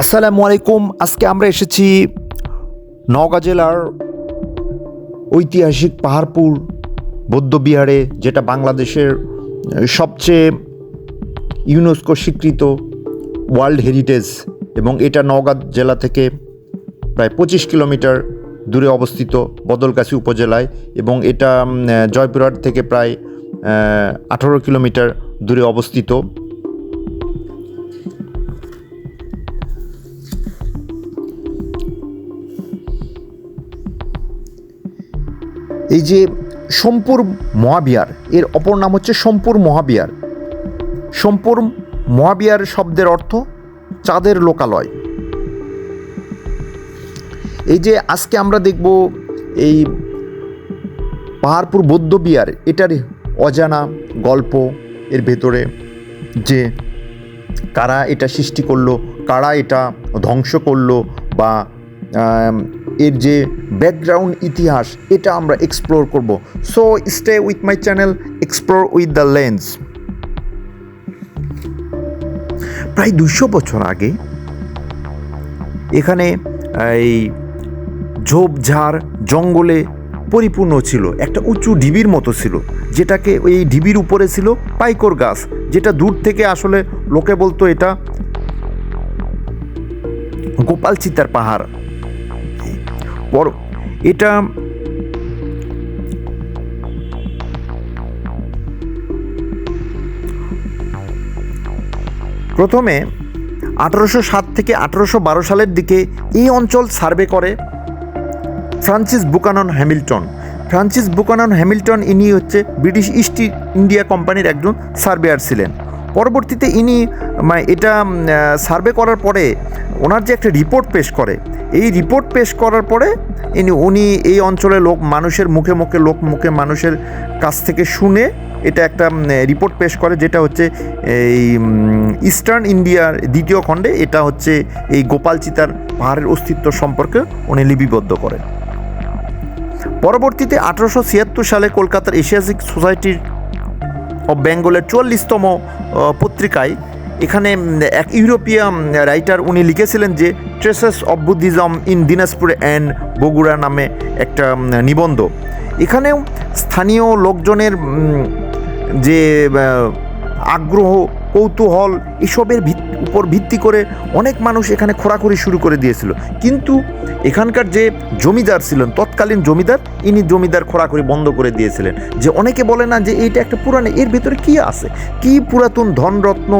আসসালামু আলাইকুম। আজকে আমরা এসেছি নওগাঁ জেলার ঐতিহাসিক পাহাড়পুর বৌদ্ধবিহারে যেটা বাংলাদেশের সবচেয়ে ইউনেস্কো স্বীকৃত ওয়ার্ল্ড হেরিটেজ এবং এটা নওগাঁ জেলা থেকে প্রায় পঁচিশ কিলোমিটার দূরে অবস্থিত বদলগাছি উপজেলায় এবং এটা জয়পুরহাট থেকে প্রায় আঠারো কিলোমিটার দূরে অবস্থিত। এই যে সোমপুর মহাবিহার, এর অপর নাম হচ্ছে সোমপুর মহাবিহার। সোমপুর মহাবিহার শব্দের অর্থ চাঁদের লোকালয়। এই যে আজকে আমরা দেখব এই পাহাড়পুর বৌদ্ধ বিহার, এটার অজানা গল্প এর ভেতরে যে কারা এটা সৃষ্টি করল, কারা এটা ধ্বংস করল বা এর যে ব্যাকগ্রাউন্ড ইতিহাস, এটা আমরা এক্সপ্লোর করব। So stay with my channel explore with the lens প্রায় দুশো বছর আগে, এখানে এই ঝোপঝাড়, জঙ্গলে পরিপূর্ণ ছিল। একটা উঁচু ঢিবির মতো ছিল, যেটাকে ওই ঢিবির উপরে ছিল পাইকর গাছ, যেটা দূর থেকে আসলে লোকে বলতো এটা গোপাল চিতার পাহাড়। বড় এটা প্রথমে আঠারোশো সাত থেকে আঠারোশো বারো সালের দিকে এই অঞ্চল সার্ভে করে Francis Buchanan Hamilton. Francis Buchanan Hamilton ইনি হচ্ছে ব্রিটিশ ইস্ট ইন্ডিয়া কোম্পানির একজন সার্ভেয়ার ছিলেন। পরবর্তীতে ইনি মানে এটা সার্ভে করার পরে ওনার যে একটা রিপোর্ট পেশ করে, এই রিপোর্ট পেশ করার পরে ইনি, উনি এই অঞ্চলে লোক, মানুষের মুখে মুখে লোক, মুখে মানুষের কাছ থেকে শুনে এটা একটা রিপোর্ট পেশ করে, যেটা হচ্ছে এই ইস্টার্ন ইন্ডিয়ার দ্বিতীয় খণ্ডে এটা হচ্ছে এই গোপাল চিতার পাহাড়ের অস্তিত্ব সম্পর্কে উনি লিপিবদ্ধ করেন। পরবর্তীতে আঠারোশো ছিয়াত্তর সালে কলকাতার এশিয়াটিক সোসাইটির অফ বেঙ্গলের চুয়াল্লিশতম পত্রিকায়। এখানে এক ইউরোপিয়ান রাইটার উনি লিখেছিলেন যে traces of Buddhism in Dinajpur and Bogura নামে একটা নিবন্ধ। এখানেও স্থানীয় লোকজনের যে আগ্রহ, কৌতূহল এসবের উপর ভিত্তি করে অনেক মানুষ এখানে খোরাখুরি শুরু করে দিয়েছিল। কিন্তু এখানকার যে জমিদার ছিলেন, তৎকালীন জমিদার, ইনি জমিদার খোরাখুরি বন্ধ করে দিয়েছিলেন। যে অনেকে বলে না যে এইটা একটা পুরানো এর ভিতরে কি আছে? কি পুরাতন ধনরত্ন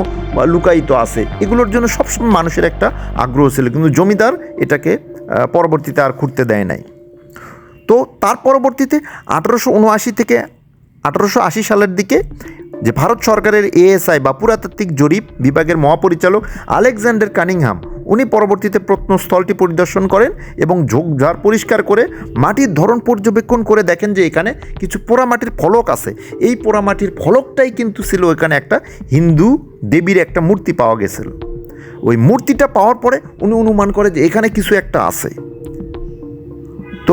লুকায়িত আছে? এগুলোর জন্য সবসময় মানুষের একটা আগ্রহ ছিল, কিন্তু জমিদার এটাকে পরবর্তীতে আর খুঁড়তে দেয় নাই। তো তার পরবর্তীতে আঠারোশো উনআশি থেকে আঠারোশো আশি সালের দিকে যে ভারত সরকারের এএসআই বা পুরাতাত্ত্বিক জরিপ বিভাগের মহাপরিচালক আলেকজান্ডার কানিংহাম, উনি পরবর্তীতে প্রত্নস্থলটি পরিদর্শন করেন এবং ঝোপঝাড় পরিষ্কার করে মাটির ধরন পর্যবেক্ষণ করে দেখেন যে এখানে কিছু পোড়ামাটির ফলক আছে। এই পোড়ামাটির ফলকটাই কিন্তু ছিল এখানে একটা হিন্দু দেবীর একটা মূর্তি পাওয়া গেছিল। ওই মূর্তিটা পাওয়ার পরে উনি অনুমান করে যে এখানে কিছু একটা আছে। তো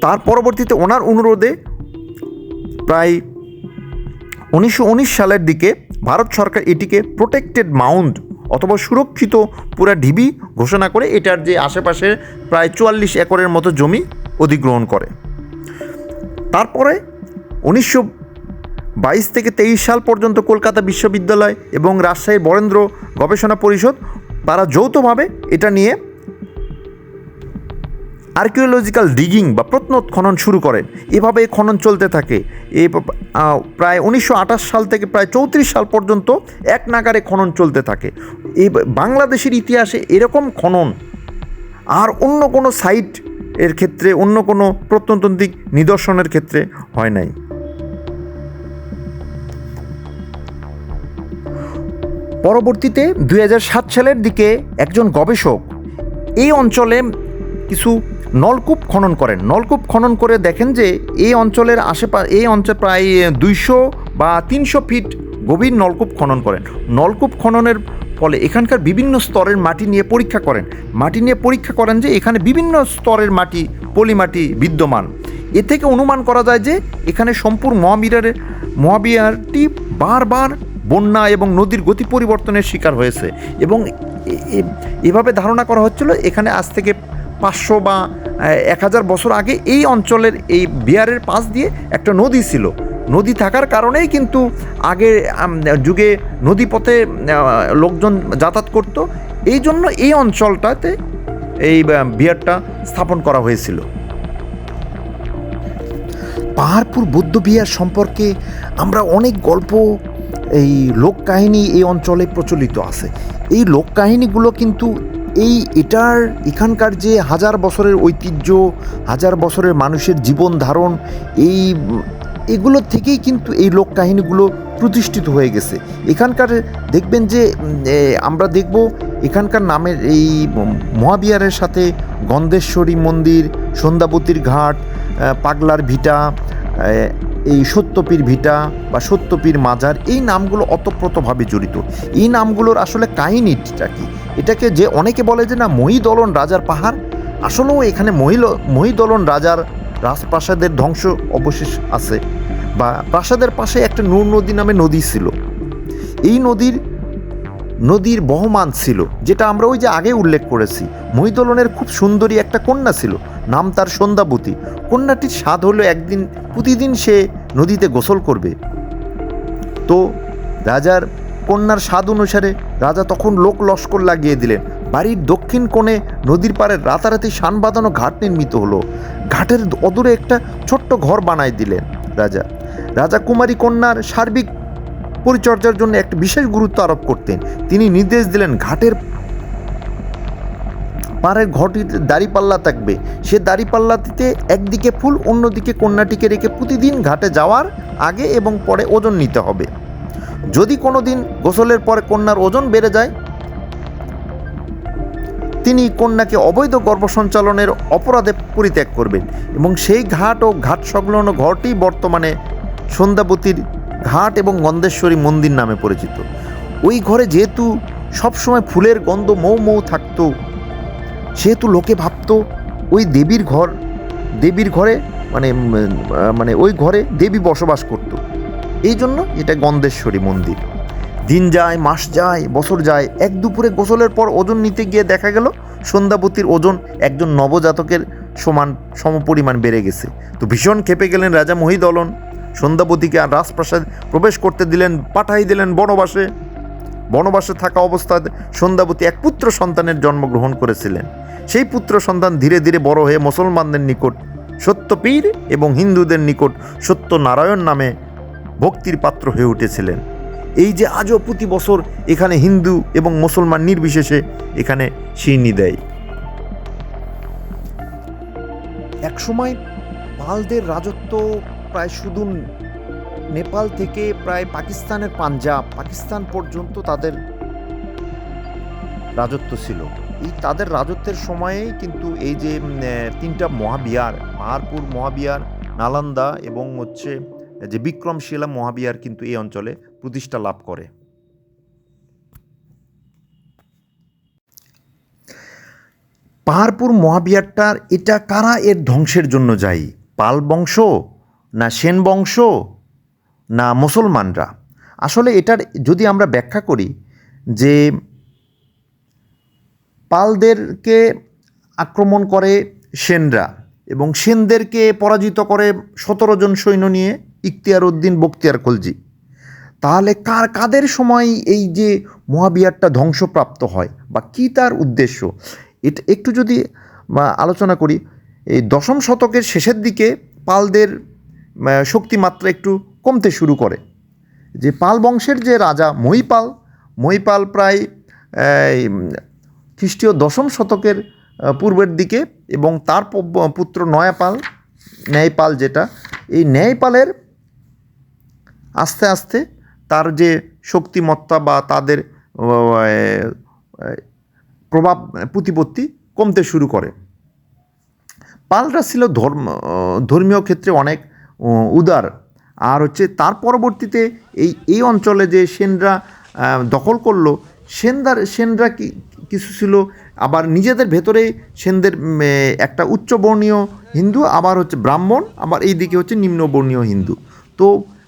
তার পরবর্তীতে ওনার অনুরোধে প্রায় উনিশশো উনিশ সালের দিকে ভারত সরকার এটিকে প্রোটেক্টেড মাউন্ট অথবা সুরক্ষিত পুরা ঢিবি ঘোষণা করে এটার যে আশেপাশে প্রায় চুয়াল্লিশ একরের মতো জমি অধিগ্রহণ করে। তারপরে উনিশশো বাইশ থেকে তেইশ সাল পর্যন্ত কলকাতা বিশ্ববিদ্যালয় এবং রাজশাহীর বরেন্দ্র গবেষণা পরিষদ তারা যৌথভাবে এটা নিয়ে আর্কিওলজিক্যাল ডিগিং বা প্রত্নোৎখনন শুরু করেন। এভাবে খনন চলতে থাকে। এ প্রায় উনিশশো আঠাশ সাল থেকে প্রায় চৌত্রিশ সাল পর্যন্ত এক নাগারে খনন চলতে থাকে। এই বাংলাদেশের ইতিহাসে এরকম খনন আর অন্য কোনো সাইট এর ক্ষেত্রে, অন্য কোনো প্রত্নতান্ত্রিক নিদর্শনের ক্ষেত্রে হয় নাই। পরবর্তীতে দু হাজার সাত সালের দিকে একজন গবেষক এই অঞ্চলে কিছু নলকূপ খনন করেন। নলকূপ খনন করে দেখেন যে এই অঞ্চলের আশেপাশ এই অঞ্চল প্রায় দুইশো বা তিনশো ফিট গভীর নলকূপ খনন করেন। নলকূপ খননের ফলে এখানকার বিভিন্ন স্তরের মাটি নিয়ে পরীক্ষা করেন। মাটি নিয়ে পরীক্ষা করেন যে এখানে বিভিন্ন স্তরের মাটি, পলিমাটি বিদ্যমান। এ থেকে অনুমান করা যায় যে এখানে সম্পূর্ণ মহাবিহারের, মহাবিহারটি বারবার বন্যা এবং নদীর গতি পরিবর্তনের শিকার হয়েছে। এবং এভাবে ধারণা করা হচ্ছিল এখানে আজ থেকে পাঁচশো বা এক হাজার বছর আগে এই অঞ্চলের এই বিহারের পাশ দিয়ে একটা নদী ছিল। নদী থাকার কারণেই কিন্তু আগে যুগে নদীপথে লোকজন যাতায়াত করত। এই জন্য এই অঞ্চলটাতে এই বিহারটা স্থাপন করা হয়েছিল। পাহাড়পুর বৌদ্ধ বিহার সম্পর্কে আমরা অনেক গল্প, এই লোককাহিনী এই অঞ্চলে প্রচলিত আছে। এই লোককাহিনীগুলো কিন্তু এই এটার এখানকার যে হাজার বছরের ঐতিহ্য, হাজার বছরের মানুষের জীবন ধারণ, এই এগুলো থেকেই কিন্তু এই লোককাহিনীগুলো প্রতিষ্ঠিত হয়ে গেছে। এখানকার দেখবেন যে আমরা দেখব এখানকার নামের এই মহাবিহারের সাথে গন্ধেশ্বরী মন্দির, সন্ধ্যাবতীর ঘাট পাগলার ভিটা এই সত্যপীর ভিটা বা সত্যপীর মাজার, এই নামগুলো অতপ্রতভাবে জড়িত। এই নামগুলোর আসলে কাহিনীটা কি? এটাকে যে অনেকে বলে যে না, মহিদলন রাজার পাহাড়, আসলেও এখানে মহিল, মহিদলন রাজার রাজপ্রাসাদের ধ্বংস অবশেষ আছে বা প্রাসাদের পাশে একটা নূর নদী নামে নদী ছিল। এই নদীর নদীর বহমান ছিল, যেটা আমরা ওই যে আগে উল্লেখ করেছি। মহিদলনের খুব সুন্দরী একটা কন্যা ছিল, নাম তার সন্ধ্যাবতী। কন্যাটির স্বাদ হলো একদিন, প্রতিদিন সে নদীতে গোসল করবে। তো রাজার কন্যার স্বাদ অনুসারে রাজা তখন লোক লস্কর লাগিয়ে দিলেন। বাড়ির দক্ষিণ কোণে নদীর পাড়ে রাতারাতি শান বাঁধানো ঘাট নির্মিত হলো। ঘাটের অদূরে একটা ছোট্ট ঘর বানায় দিলেন রাজা। রাজা কুমারী কন্যার সার্বিক পরিচর্যার জন্য একটা বিশেষ গুরুত্ব আরোপ করতেন। তিনি নির্দেশ দিলেন, ঘাটের পাড়ের ঘরটিতে দাড়িপাল্লা থাকবে। সে দাড়িপাল্লাটিতে একদিকে ফুল, অন্যদিকে কন্যাটিকে রেখে প্রতিদিন ঘাটে যাওয়ার আগে এবং পরে ওজন নিতে হবে। যদি কোনো দিন গোসলের পরে কন্যার ওজন বেড়ে যায়, তিনি কন্যাকে অবৈধ গর্ভসঞ্চালনের অপরাধে পরিত্যাগ করবেন এবং সেই ঘাট ও ঘাট সংলগ্ন ঘরটি বর্তমানে সন্ধ্যাবতীর ঘাট এবং গন্ধেশ্বরী মন্দির নামে পরিচিত। ওই ঘরে যেহেতু সবসময় ফুলের গন্ধ মৌ মৌ থাকতো, সেহেতু লোকে ভাবতো, ওই দেবীর ঘর, দেবীর ঘরে মানে মানে ওই ঘরে দেবী বসবাস করত। এই জন্য এটা গন্ধেশ্বরী মন্দির। দিন যায়, মাস যায়, বছর যায়, এক দুপুরে গোসলের পর ওজন নিতে গিয়ে দেখা গেল, সন্ধ্যাবতীর ওজন একজন নবজাতকের সমান সমপরিমাণ বেড়ে গেছে। তো ভীষণ খেপে গেলেন রাজা মহিদলন। সন্ধ্যাবতীকে আর রাজপ্রাসাদ প্রবেশ করতে দিলেন, পাঠাই দিলেন বনবাসে। বনবাসে থাকা অবস্থায় সন্ধ্যাবতী এক পুত্র সন্তানের জন্মগ্রহণ করেছিলেন। সেই পুত্র সন্তান ধীরে ধীরে বড় হয়ে মুসলমানদের নিকট সত্যপীর এবং হিন্দুদের নিকট সত্যনারায়ণ নামে ভক্তির পাত্র হয়ে উঠেছিলেন। এই যে আজও প্রতি বছর এখানে হিন্দু এবং মুসলমান নির্বিশেষে এখানে সিন্নি দেয়। একসময় পালদের রাজত্ব প্রায় শুধু নেপাল থেকে প্রায় পাকিস্তানের পাঞ্জাব, পাকিস্তান পর্যন্ত তাদের রাজত্ব ছিল। এই তাদের রাজত্বের সময়েই কিন্তু এই যে তিনটা মহাবিহার পাহাড়পুর মহাবিহার, নালন্দা এবং হচ্ছে যে বিক্রমশিলা মহাবিহার কিন্তু এই অঞ্চলে প্রতিষ্ঠা লাভ করে। পাহাড়পুর মহাবিহারটার এটা কারা এর ধ্বংসের জন্য যায়? পাল বংশ না সেন বংশ না মুসলমানরা? আসলে এটার যদি আমরা ব্যাখ্যা করি যে পালদেরকে আক্রমণ করে সেনরা এবং সেনদেরকে পরাজিত করে সতেরো জন সৈন্য নিয়ে ইখতিয়ার উদ্দিন বক্তিয়ার খলজি। তাহলে কার, কাদের সময় এই যে মহাবিহারটা ধ্বংসপ্রাপ্ত হয় বা কী তার উদ্দেশ্য? এটা একটু যদি আলোচনা করি, এই দশম শতকের শেষের দিকে পালদের শক্তিমাত্রা একটু কমতে শুরু করে। যে পাল বংশের যে রাজা মহিপাল মহিপাল প্রায় খ্রিস্টীয় দশম শতকের পূর্বের দিকে এবং তার পুত্র নয়াপাল, ন্যায়পাল যেটা, এই ন্যায়পালের আস্তে আস্তে তার যে শক্তিমত্তা বা তাদের প্রভাব, প্রতিপত্তি কমতে শুরু করে। পালরা ছিল ধর্ম ধর্মীয় ক্ষেত্রে অনেক উদার। আর হচ্ছে তার পরবর্তীতে এই এই অঞ্চলে যে সেনরা দখল করল, সেনদার, সেনরা কি, কিছু ছিল, আবার নিজেদের ভেতরে সেনদের একটা উচ্চবর্ণীয় হিন্দু, আবার হচ্ছে ব্রাহ্মণ, আবার এই দিকে হচ্ছে নিম্নবর্ণীয় হিন্দু। তো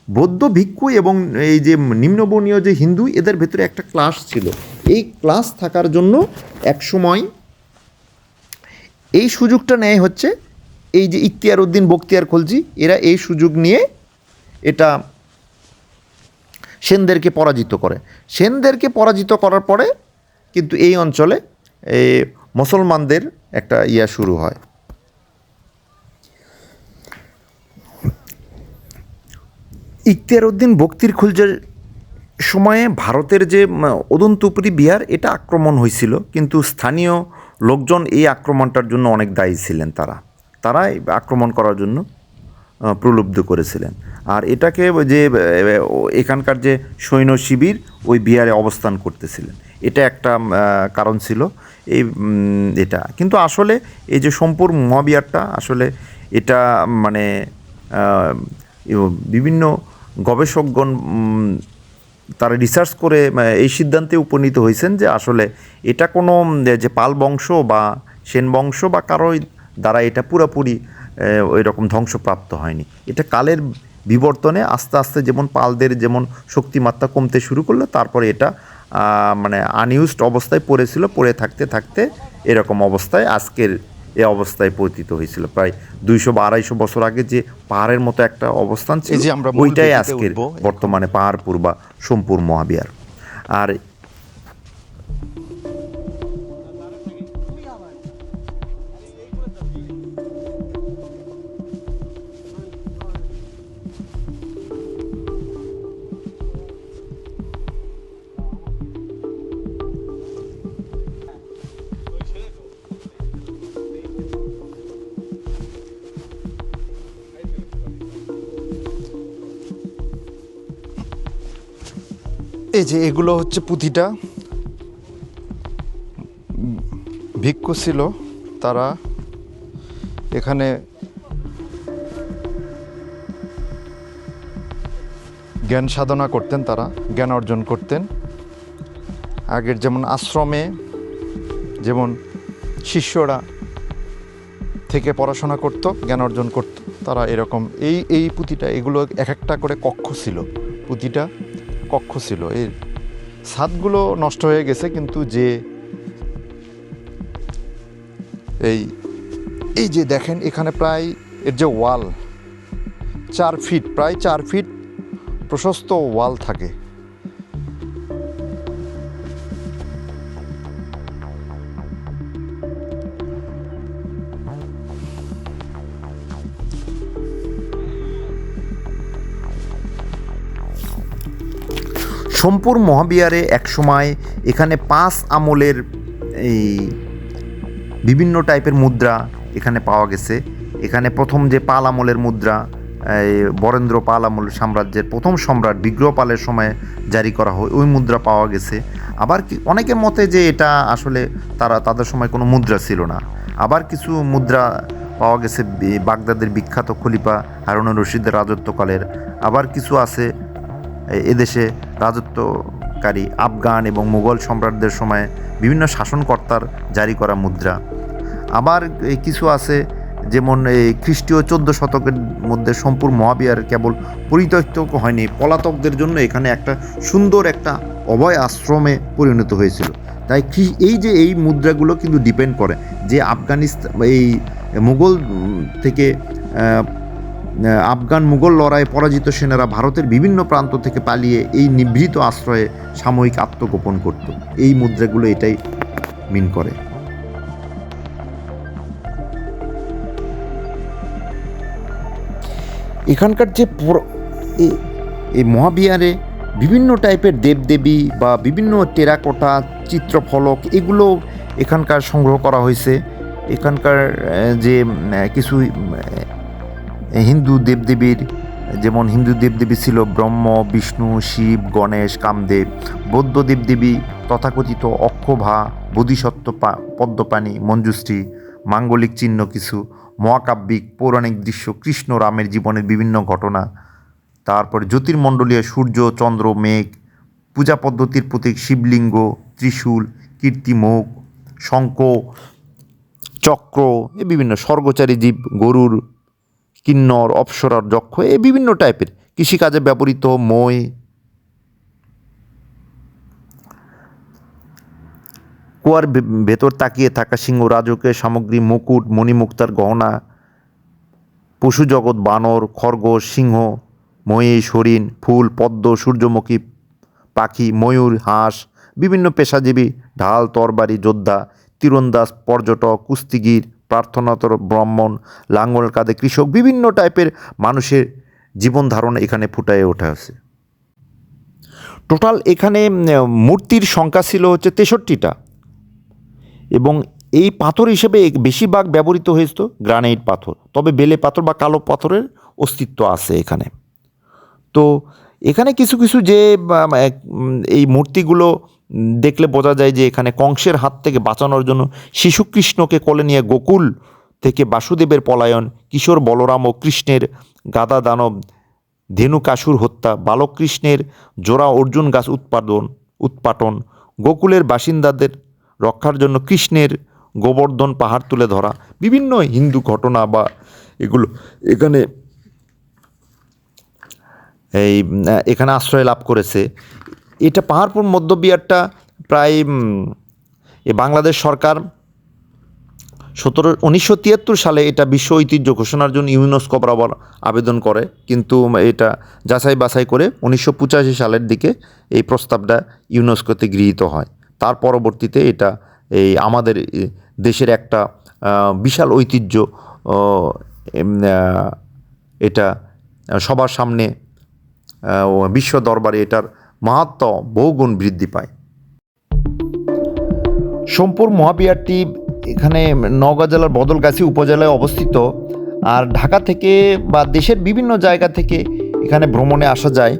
বৌদ্ধ ভিক্ষু এবং এই যে নিম্নবর্ণীয় যে হিন্দু, এদের ভেতরে একটা ক্লাস ছিল। এই ক্লাস থাকার জন্য একসময় এই সুযোগটা নেয় হচ্ছে, এই যে ইখতিয়ার উদ্দিন বখতিয়ার খলজি, এরা এই সুযোগ নিয়ে এটা সেনদেরকে পরাজিত করে। সেনদেরকে পরাজিত করার পরে কিন্তু এই অঞ্চলে মুসলমানদের একটা ইয়া শুরু হয়। ইখতিয়ার উদ্দিন বক্তির খুলজের সময়ে ভারতের যে উম, অদন্তপুরী বিহার এটা আক্রমণ হয়েছিল। কিন্তু স্থানীয় লোকজন এই আক্রমণটার জন্য অনেক দায়ী ছিলেন তারা। তারাই আক্রমণ করার জন্য প্রলুব্ধ করেছিলেন। আর এটাকে যে এখানকার যে সৈন্য শিবির ওই বিহারে অবস্থান করতেছিলেন। এটা একটা কারণ ছিল এই এটা। কিন্তু আসলে এই যে সম্পূর্ণ মহাবিহারটা আসলে এটা মানে বিভিন্ন গবেষকগণ তারা রিসার্চ করে এই সিদ্ধান্তে উপনীত হয়েছেন যে আসলে এটা কোনো যে পাল বংশ বা সেন বংশ বা কারোই দ্বারা এটা পুরোপুরি ওই রকম ধ্বংসপ্রাপ্ত হয়নি। এটা কালের বিবর্তনে আস্তে আস্তে যেমন পালদের যেমন শক্তিমাত্রা কমতে শুরু করল, তারপরে এটা মানে আনইউজড অবস্থায় পড়েছিল, পড়ে থাকতে থাকতে এরকম অবস্থায় আজকের এ অবস্থায় পতিত হয়েছিল। প্রায় দুইশো বা আড়াইশো বছর আগে যে পাহাড়ের মতো একটা অবস্থান ছিল যে আমরা মূল ওইটাই আজকের বর্তমানে পাহাড়পুর বা সোমপুর মহাবিহার। আর এই যে এগুলো হচ্ছে পুঁথিটা। ভিক্ষু ছিল, তারা এখানে জ্ঞান সাধনা করতেন তারা, জ্ঞান অর্জন করতেন। আগের যেমন আশ্রমে, যেমন শিষ্যরা থেকে পড়াশোনা করত, জ্ঞান অর্জন করত, তারা এরকম। এই এই পুঁথিটা, এগুলো এক একটা করে কক্ষ ছিল। পুঁথিটা কক্ষ ছিল। এর ছাদগুলো নষ্ট হয়ে গেছে, কিন্তু যে এই এই যে দেখেন, এখানে প্রায় এর যে ওয়াল, চার ফিট, প্রায় চার ফিট প্রশস্ত ওয়াল থাকে। সোমপুর মহাবিহারে একসময় এখানে পাঁচ আমলের এই বিভিন্ন টাইপের মুদ্রা এখানে পাওয়া গেছে। এখানে প্রথম যে পাল আমলের মুদ্রা বরেন্দ্র পাল আমল সাম্রাজ্যের প্রথম সম্রাট বিগ্রহ পালের সময় জারি করা হয়, ওই মুদ্রা পাওয়া গেছে। আবার কি, অনেকের মতে যে এটা আসলে তারা, তাদের সময় কোনো মুদ্রা ছিল না। আবার কিছু মুদ্রা পাওয়া গেছে বাগদাদের বিখ্যাত খলিফা হারুন রশিদের রাজত্বকালের। আবার কিছু আছে এদেশে রাজত্বকারী আফগান এবং মুঘল সম্রাটদের সময়ে বিভিন্ন শাসনকর্তার জারি করা মুদ্রা। আবার কিছু আছে যেমন এই খ্রিস্টীয় চোদ্দ শতকের মধ্যে সম্পূর্ণ মহাবিহার কেবল পরিত্যক্ত হয়নি, পলাতকদের জন্য এখানে একটা সুন্দর একটা অভয় আশ্রমে পরিণত হয়েছিল। তাই এই যে এই মুদ্রাগুলো কিন্তু ডিপেন্ড করে যে আফগানিস্তান এই মুঘল থেকে আফগান মুঘল লড়াইয়ে পরাজিত সেনারা ভারতের বিভিন্ন প্রান্ত থেকে পালিয়ে এই নিভৃত আশ্রয়ে সাময়িক আত্মগোপন করত। এই মুদ্রাগুলো এটাই মিন করে। এখানকার যে এই মহাবিহারে বিভিন্ন টাইপের দেবদেবী বা বিভিন্ন টেরাকোটা, চিত্রফলক, এগুলো এখানকার সংগ্রহ করা হয়েছে। এখানকার যে কিছু হিন্দু দেবদেবীর, যেমন হিন্দু দেবদেবী ছিল ব্রহ্ম, বিষ্ণু, শিব, গণেশ, কামদেব, বৌদ্ধ দেবদেবী, তথাকথিত অক্ষভা, বোধিসত্ত্ব পদ্মপাণি, মঞ্জুশ্রী, মাঙ্গলিক চিহ্ন কিছু, মহাকাব্যিক, পৌরাণিক দৃশ্য, কৃষ্ণ, রামের জীবনের বিভিন্ন ঘটনা। তারপর জ্যোতির্মণ্ডলীয় সূর্য, চন্দ্র, মেঘ, পূজা পদ্ধতির প্রতীক শিবলিঙ্গ, ত্রিশূল কীর্তিমুখ শঙ্খ, চক্র, এ বিভিন্ন স্বর্গচারী জীব, গরুর কিন্নর, অপ্সরার যক্ষ এই বিভিন্ন টাইপের। কৃষিকাজে ব্যবহৃত মই কুয়ার ভেতর তাকিয়ে থাকা সিংহ রাজকের সামগ্রী, মুকুট, মণিমুক্তার গহনা, পশু জগৎ, বানর, খরগোশ, সিংহ মহিষ হরিণ, ফুল, পদ্ম, সূর্যমুখী পাখি, ময়ূর, হাঁস, বিভিন্ন পেশাজীবী, ঢাল, তরবারি, যোদ্ধা, তীরন্দাজ, পর্যটক, কুস্তিগির প্রার্থনাতর ব্রাহ্মণ, লাঙ্গল, কাঁধে কৃষক, বিভিন্ন টাইপের মানুষের জীবন ধারণা এখানে ফুটায় ওঠা আছে টোটাল এখানে মূর্তির সংখ্যা ছিল হচ্ছে তেষট্টিটা। এবং এই পাথর হিসেবে বেশিরভাগ ব্যবহৃত হয়েছিল গ্রানাইট পাথর। তবে বেলে পাথর বা কালো পাথরের অস্তিত্ব আছে এখানে। তো এখানে কিছু কিছু যে এই মূর্তিগুলো দেখলে বোঝা যায় যে এখানে কংসের হাত থেকে বাঁচানোর জন্য শিশু কৃষ্ণকে কোলে নিয়ে গোকুল থেকে বাসুদেবের পলায়ন, কিশোর বলরাম ও কৃষ্ণের গাদা দানব ধেনুকাসুর হত্যা বালক কৃষ্ণের জোড়া অর্জুন গাছ উৎপাদন, উৎপাটন, গোকুলের বাসিন্দাদের রক্ষার জন্য কৃষ্ণের গোবর্ধন পাহাড় তুলে ধরা, বিভিন্ন হিন্দু ঘটনা বা এগুলো। এখানে এই, এখানে আশ্রয় লাভ করেছে। এটা পাহাড়পুর মধ্যবিহারটা প্রায় এ বাংলাদেশ সরকার সতেরো, উনিশশো তিয়াত্তর সালে এটা বিশ্ব ঐতিহ্য ঘোষণার জন্য ইউনেস্কো বরাবর আবেদন করে। কিন্তু এটা যাচাই বাছাই করে উনিশশো পঁচাশি সালের দিকে এই প্রস্তাবটা ইউনেস্কোতে গৃহীত হয়। তার পরবর্তীতে এটা এই আমাদের দেশের একটা বিশাল ঐতিহ্য এটা সবার সামনে বিশ্ব দরবারে এটার মাহাত্ম বহুগুণ বৃদ্ধি পায়। সোমপুর মহাবিহারটি এখানে নওগাঁ জেলার বদলগাছি উপজেলায় অবস্থিত। আর ঢাকা থেকে বা দেশের বিভিন্ন জায়গা থেকে এখানে ভ্রমণে আসা যায়।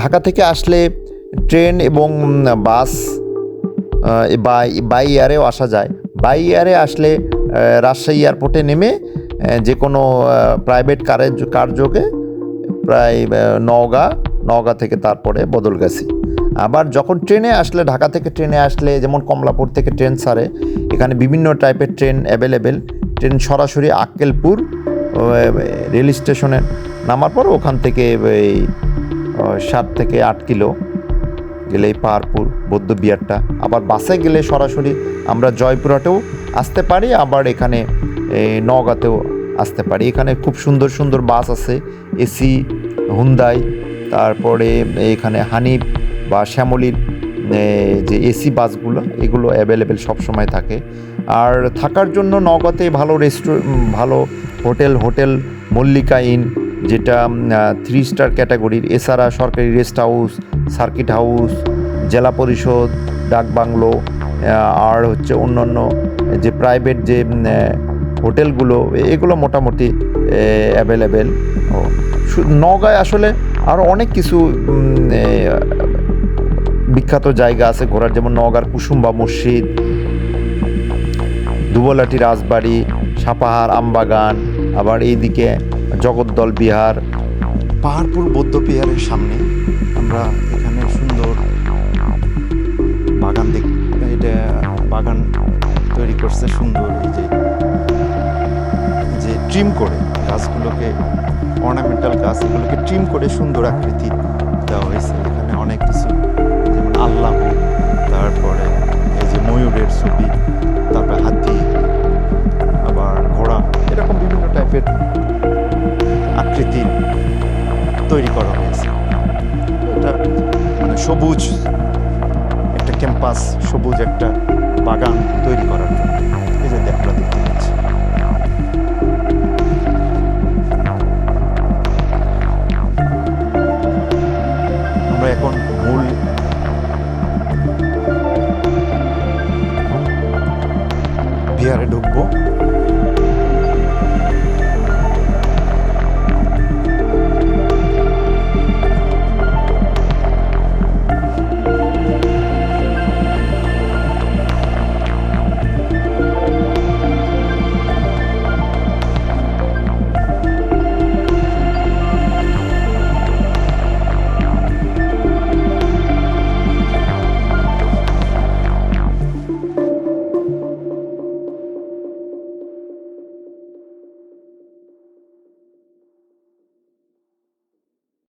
ঢাকা থেকে আসলে ট্রেন এবং বাস বা বাই এয়ারেও আসা যায়। বাই এয়ারে আসলে রাজশাহী এয়ারপোর্টে নেমে যে কোনো প্রাইভেট কারের কার্যকে প্রায় নওগাঁ নওগাঁ থেকে তারপরে বদলগাছি। আবার যখন ট্রেনে আসলে, ঢাকা থেকে ট্রেনে আসলে, যেমন কমলাপুর থেকে ট্রেন ছাড়ে, এখানে বিভিন্ন টাইপের ট্রেন অ্যাভেলেবেল ট্রেন সরাসরি আক্কেলপুর রেল স্টেশনে নামার পর ওখান থেকে এই সাত থেকে আট কিলো গেলেই পাহাড়পুর, বৌদ্ধ বিহারটা। আবার বাসে গেলে সরাসরি আমরা জয়পুরহাটেও আসতে পারি, আবার এখানে নওগাঁতেও আসতে পারি। এখানে খুব সুন্দর সুন্দর বাস আছে, এসি হুন্দাই তারপরে এখানে হানিফ বা শ্যামলির যে এসি বাসগুলো, এগুলো অ্যাভেলেবেল সবসময় থাকে। আর থাকার জন্য নওগাঁতে ভালো রেস্টুর ভালো হোটেল হোটেল মল্লিকা ইন, যেটা থ্রি স্টার ক্যাটাগরির এছাড়া সরকারি রেস্ট হাউস সার্কিট হাউস জেলা পরিষদ, ডাক বাংলো আর হচ্ছে অন্যান্য যে প্রাইভেট যে হোটেলগুলো, এগুলো মোটামুটি অ্যাভেলেবেল শু- আসলে আরও অনেক কিছু বিখ্যাত জায়গা আছে ঘোরার, যেমন নওগাঁর কুসুম্বা মসজিদ, দুবলাটি রাজবাড়ি, সাপাহার আমবাগান, আবার এইদিকে জগদ্দল বিহার। পাহাড়পুর বৌদ্ধ বিহারের সামনে আমরা এখানে সুন্দর বাগান দেখ, এটা বাগান তৈরি করছে সুন্দর, এই যে যে ট্রিম করে। গাছগুলোকে অর্নামেন্টাল গাছ এগুলোকে ট্রিম করে সুন্দর আকৃতি দেওয়া হয়েছে। এখানে অনেক কিছু, যেমন আল্লাহ, তারপরে এই যে ময়ূরের ছবি, তারপরে হাতি, আবার ঘোড়া, এরকম বিভিন্ন টাইপের আকৃতির তৈরি করা হয়েছে। এটা মানে সবুজ, একটা ক্যাম্পাস সবুজ একটা বাগান তৈরি করা do.